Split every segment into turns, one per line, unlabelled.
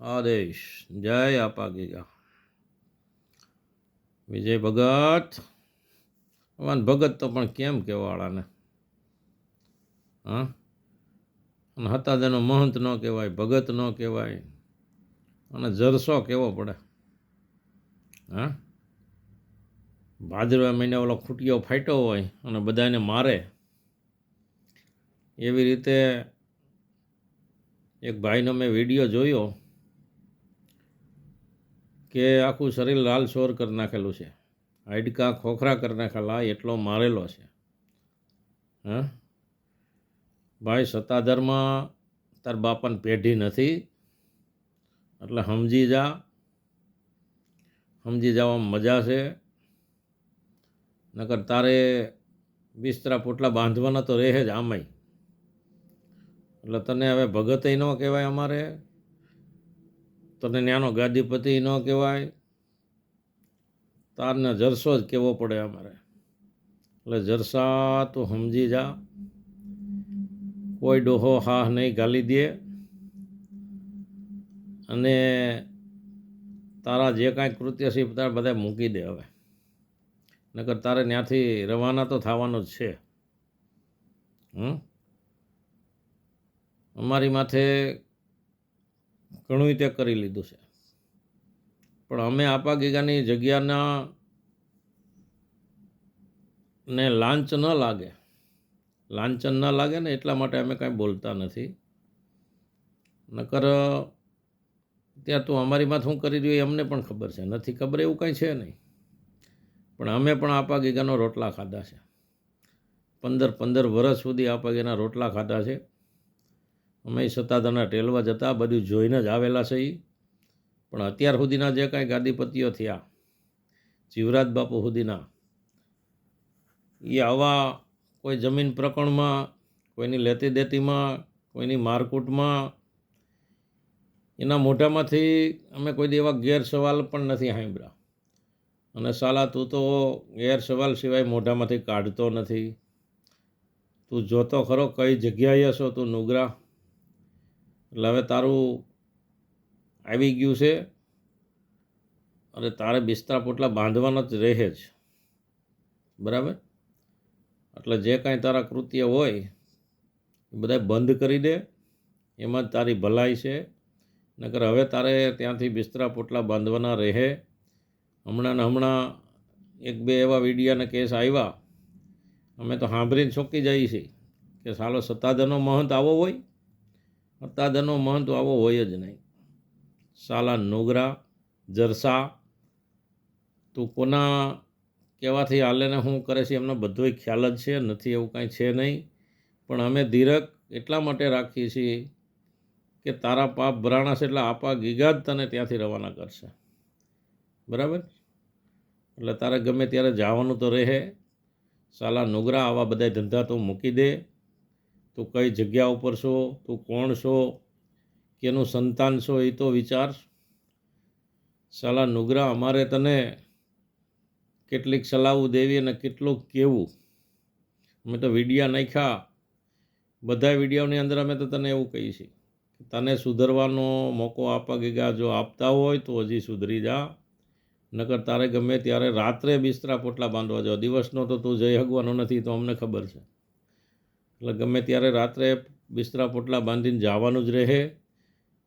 આદેશ. જય આપા ગીગા વિજય ભગત. અમાન ભગત તો પણ કેમ કહેવાળાને? હા? અને હતા તેનો મહંત ન કહેવાય, ભગત ન કહેવાય, અને જરસો કેવો પડે? હા? ભાદરવા મહિને ઓલો ખૂટિયો ફાટ્યો હોય અને બધાને મારે. એવી રીતે એક ભાઈનો મેં વીડિયો જોયો. કે આખું શરીર લાલ સોર કરી નાખેલું છે. હાડકા ખોખરા કરી નાખેલા, એટલો મારેલો છે. હા? ભાઈ સત્તાધરમાં તાર બાપાને પેઢી નથી. એટલે સમજી જા. સમજી જવામાં મજા છે. નકર તારે બિસ્તરા પોટલા બાંધવાના તો રહે જ આમાંય. એટલે તને હવે ભગતય ન કહેવાય અમારે. તને ન્યાનો ગાદીપતિ ન કહેવાય. તારને જરસો જ કહેવો પડે અમારે. એટલે જરસા તું સમજી જા. કોઈ ડોહો હા નહીં ગાલી દે. અને તારા જે કાંઈ કૃત્ય છે તારે બધા મૂકી દે હવે. નકર તારે ત્યાંથી રવાના તો થવાનું જ છે. હમ? અમારી માથે ઘણું તે કરી લીધું છે. પણ અમે આપા ગીગાની જગ્યાના ને લાંચ ન લાગે. લાંચન ન લાગે ને એટલા માટે અમે કાંઈ બોલતા નથી. નકર, ત્યાં તું અમારી માથે શું કરી રહ્યું એ અમને પણ ખબર છે. નથી ખબર એવું કાંઈ છે નહીં. પણ અમે પણ આપા ગીગાનો રોટલા ખાધા છે. પંદર પંદર વર્ષ સુધી આપા ગીગાના રોટલા ખાધા છે. અમે સત્તાધારના ટેલવા જતા બધું જોઈને જ આવેલા છે એ પણ અત્યાર સુધીના જે કાંઈ ગાદીપતિઓ થયા, જીવરાજ બાપુ સુધીના એ આવા કોઈ જમીન પ્રકરણમાં, કોઈની લેતી દેતીમાં, કોઈની મારકૂટમાં, એના મોઢામાંથી અમે કોઈ દેવા ગેર સવાલ પણ નથી સાંભળ્યા. અને સાલા તું તો ગેર સવાલ સિવાય મોઢામાંથી કાઢતો નથી. તું જોતો ખરો કઈ જગ્યાએ છો તું નુગરા? એટલે હવે તારું આવી ગયું છે અને તારે બિસ્તરા પોટલા બાંધવાના જ રહે જ. બરાબર? એટલે જે કાંઈ તારા કૃત્ય હોય, એ બધા બંધ કરી દે. એમાં જ તારી ભલાઈ છે. નકર હવે તારે ત્યાંથી બિસ્તરા પોટલા બાંધવાના રહે. હમણાં ને હમણાં એક બે એવા વિડીયાને કેસ આવ્યા. અમે તો સાંભળીને ચોંકી જઈએ છીએ કે સાલો સત્તાધનો મહંત આવો હોય સત્તાધરનો મહંત આવો હોય જ નહીં. સાલા નોગરા, જરસા, તું કોના કહેવાથી આલેને હું કરે છે એમનો બધોય ખ્યાલ જ છે, નથી એવું કાંઈ છે નહીં. પણ અમે ધીરક એટલા માટે રાખીએ છીએ કે તારા પાપ ભરાણા છે એટલે આપા ગીગા જ તને ત્યાંથી રવાના કરશે. બરાબર? એટલે તારે ગમે ત્યારે જવાનું તો રહે. સાલા નોગરા આવા બધા ધંધા તો મૂકી દે. તું કઈ જગ્યા ઉપર છો? તું કોણ છો? કેનું સંતાન છો? એ તો વિચાર. સાલા નુગરા, અમારે તને કેટલીક સલાહો દેવી અને કેટલુંક કહેવું અમે તો વિડીયા નાખ્યા. બધા વિડીયોની અંદર અમે તો તને એવું કહીએ છીએ તને સુધરવાનો મોકો આપવા ગયા જો આપતા હોય તો હજી સુધરી જા. નકર તારે ગમે ત્યારે રાત્રે બિસ્તરા પોટલા બાંધવા જાઓ દિવસનો તો તું જઈ હગવાનો નથી, તો અમને ખબર છે. એટલે ગમે ત્યારે રાત્રે બિસ્તરા પોટલા બાંધીને જવાનું જ રહે,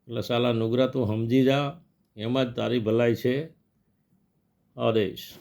એટલે સાલા નુગરા તું સમજી જા, એમાં જ તારી ભલાઈ છે. આદેશ.